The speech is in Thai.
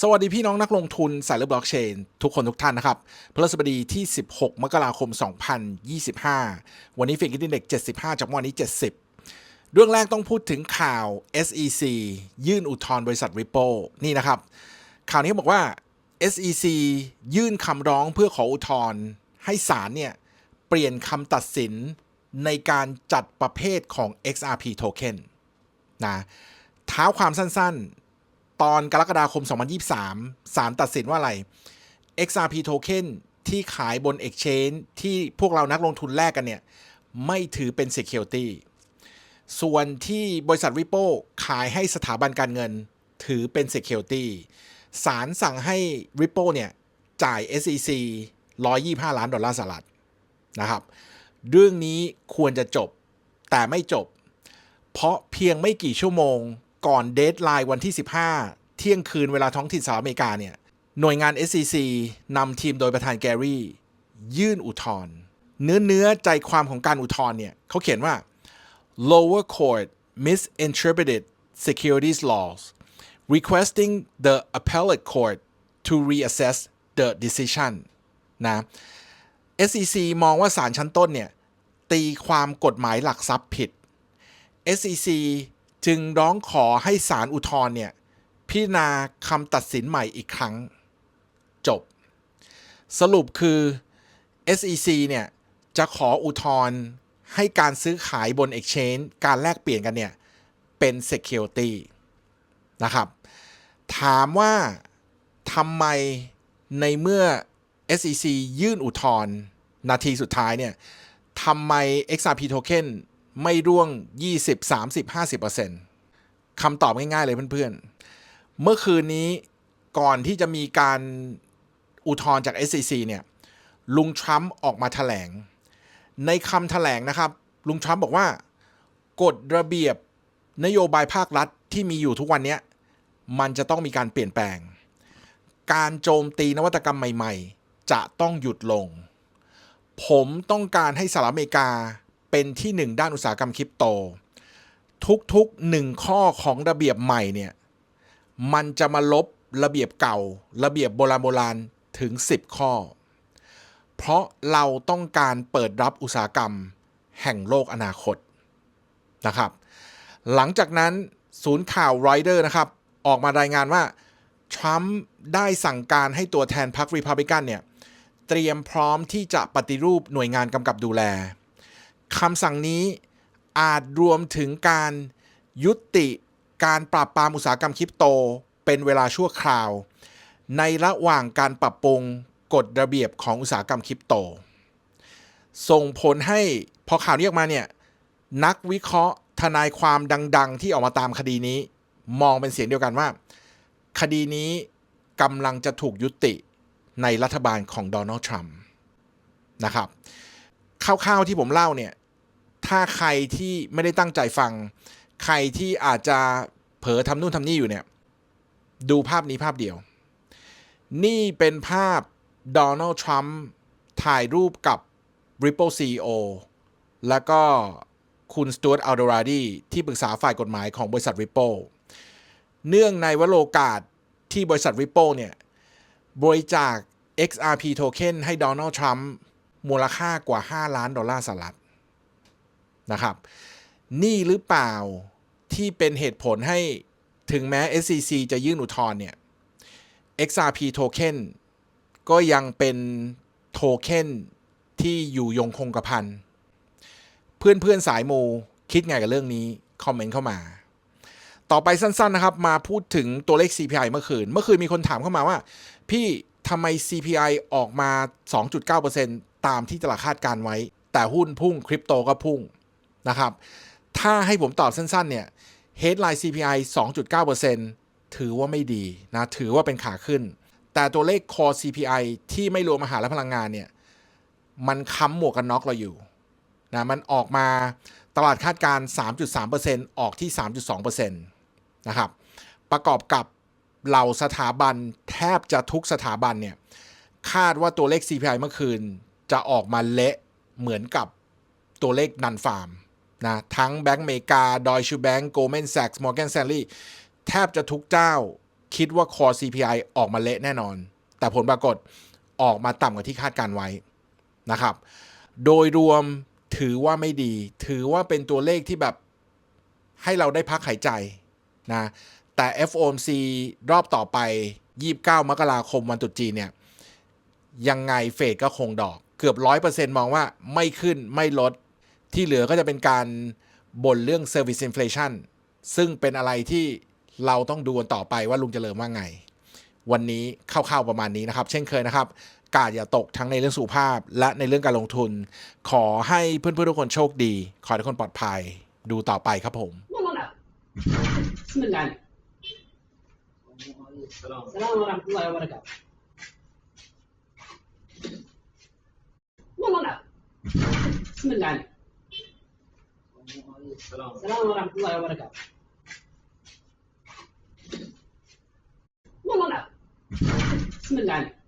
สวัสดีพี่น้องนักลงทุนสายเลือบล็อกเชน ทุกคนทุกท่านนะครับพฤหัสบดีที่ 16 มกราคม 2025 วันนี้เฟกกินเด็ก75 จากม่อวันนี้ 70 เรื่องแรกต้องพูดถึงข่าว SEC ยื่นอุทธรณ์บริษัท Ripple นี่นะครับ ข่าวนี้บอกว่า SEC ยื่นคำร้องเพื่อขออุทธรณ์ให้ศาลเนี่ย เปลี่ยนคำตัดสินในการจัดประเภทของ XRP Token นะเท้าความสั้นๆ ตอนกรกฎาคม 2023 ศาลตัดสินว่าอะไร XRP Token ที่ขายบน Exchange ที่พวกเรานักลงทุนแลกกันเนี่ย ไม่ถือเป็น Security ส่วนที่บริษัท Ripple ขายให้สถาบันการเงิน ถือเป็น Security ศาลสั่งให้ Ripple เนี่ย จ่าย SEC 125 ล้านดอลลาร์สหรัฐนะครับ เรื่องนี้ควรจะจบแต่ไม่จบ เพราะเพียงไม่กี่ชั่วโมง ก่อนเดทไลน์วันที่ 15 เที่ยงคืนเวลาท้องถิ่นสหรัฐอเมริกาเนี่ยหน่วยงาน SEC นำทีมโดยประธานแกรี่ ยื่นอุทธรณ์เนื้อเนื้อใจความของการอุทธรณ์เนี่ยเขาเขียนว่า lower court misinterpreted securities laws requesting the appellate court to reassess the decision นะ SEC มองว่าศาลชั้นต้นเนี่ย ตีความกฎหมายหลักทรัพย์ผิด SEC จึงร้องขอให้ศาลอุทธรณ์เนี่ยพิจารณาคำตัดสินใหม่อีกครั้ง จบ สรุปคือ SEC เนี่ยจะขออุทธรณ์ให้การซื้อขายบน Exchange การแลกเปลี่ยนกันเนี่ย เป็น Security นะครับ ถามว่าทำไมในเมื่อ SEC ยื่นอุทธรณ์นาทีสุดท้ายเนี่ยทำไม XRP Token ไม่ร่วง 20 30 50%คำตอบง่ายๆเลยเพื่อนๆ เมื่อคืนนี้ก่อนที่จะมีการอุทธรณ์จาก SEC เนี่ยลุงทรัมป์ออกมาแถลง ในคำแถลงนะครับ ลุงทรัมป์บอกว่ากฎระเบียบนโยบายภาครัฐที่มีอยู่ทุกวันนี้มันจะต้องมีการเปลี่ยนแปลง การโจมตีนวัตกรรมใหม่ ๆ จะต้องหยุดลง ผมต้องการให้สหรัฐอเมริกา เป็นที่หนึ่งด้านอุตสาหกรรมคริปโต ทุกๆหนึ่งข้อของระเบียบใหม่เนี่ยมันจะมาลบระเบียบเก่า ระเบียบโบราณโบราณถึง 10 ข้อ เพราะเราต้องการเปิดรับอุตสาหกรรมแห่งโลกอนาคตนะครับ หลังจากนั้นศูนย์ข่าวไรเดอร์นะครับ ออกมารายงานว่า ทรัมป์ได้สั่งการให้ตัวแทนพรรครีพับลิกันเนี่ย เตรียมพร้อมที่จะปฏิรูปหน่วยงานกำกับดูแล คำสั่งนี้อาจรวมถึงการยุติการปราบปรามอุตสาหกรรมคริปโต เป็นเวลาชั่วคราว ในระหว่างการปรับปรุงกฎระเบียบของอุตสาหกรรมคริปโต ส่งผลให้พอข่าวนี้ออกมาเนี่ยนักวิเคราะห์ทนายความดัง ๆ ที่ออกมาตามคดีนี้ มองเป็นเสียงเดียวกันว่า คดีนี้กำลังจะถูกยุติในรัฐบาลของโดนัลด์ทรัมป์นะครับคร่าวๆที่ผมเล่าเนี่ย ถ้าใครที่ไม่ได้ตั้งใจฟัง ใครที่อาจจะเผลอทำนู่นทำนี่อยู่เนี่ย ดูภาพนี้ภาพเดียว นี่เป็นภาพโดนัลด์ทรัมป์ถ่ายรูปกับ Ripple CEO แล้วก็คุณสตู art อัลโดราดีที่ปรึกษาฝ่ายกฎหมายของบริษัท Ripple เนื่องในวโรกาสที่บริษัท Ripple เนี่ย บริจาค XRP Token ให้โดนัลด์ทรัมป์มูลค่ากว่า 5 ล้านดอลลาร์สหรัฐ นะครับ นี่หรือเปล่าที่เป็นเหตุผลให้ถึงแม้ SEC จะยื่นอุทธรณ์เนี่ย XRP Token ก็ยังเป็นโทเค็นที่อยู่ยงคงกระพัน เพื่อนๆสายมูคิดไงกับเรื่องนี้ คอมเมนต์เข้ามา ต่อไปสั้นๆนะครับ มาพูดถึงตัวเลข CPI เมื่อคืน เมื่อคืนมีคนถามเข้ามาว่า พี่ทำไม CPI ออกมา 2.9%ตามที่ตลาดคาดการไว้ แต่หุ้นพุ่งคริปโตก็พุ่ง นะครับ ถ้าให้ผมตอบสั้นๆเนี่ย headline CPI 2.9%ถือว่าไม่ดีนะถือว่าเป็นขาขึ้น แต่ตัวเลข core CPI ที่ไม่รวมอาหารและพลังงานเนี่ย มันค้ำหมวกกันน็อกเราอยู่นะมันออกมาตลาดคาดการ 3.3%ออกที่ 3.2%นะครับ ประกอบกับเหล่าสถาบันแทบจะทุกสถาบันเนี่ย คาดว่าตัวเลข CPI เมื่อคืนจะออกมาเละเหมือนกับตัวเลขนันฟาร์ม นะทั้งแบงก์เมกาดอยชูแบงก์โกลแมนแซกส์มอร์แกนแซนลีแทบจะทุกเจ้าคิดว่า core CPI ออกมาเละแน่นอน แต่ผลปรากฏออกมาต่ำกว่าที่คาดการไว้นะครับ โดยรวมถือว่าไม่ดี ถือว่าเป็นตัวเลขที่แบบให้เราได้พักหายใจนะแต่ FOMC รอบต่อไป 29 มกราคมวันตุจีเนี่ย ยังไงเฟดก็คงดอก เกือบ 100%มองว่าไม่ขึ้นไม่ลด ที่เหลือก็จะเป็นการบ่นเรื่อง Service Inflation ซึ่งเป็นอะไรที่เราต้องดูกันต่อไปว่าลุงเจริญว่าไง วันนี้คร่าวๆประมาณนี้นะครับ เช่นเคยนะครับ กาดอย่าตกทั้งในเรื่องสุขภาพ และในเรื่องการลงทุน ขอให้เพื่อนๆทุกคนโชคดี ขอให้ทุกคนปลอดภัย ดูต่อไปครับผม والله لا بسم الله عليك السلام ورحمة الله وبركاته والله لا بسم الله عليك السلام ورحمة الله وبركاته. والله لا بسم الله عليك.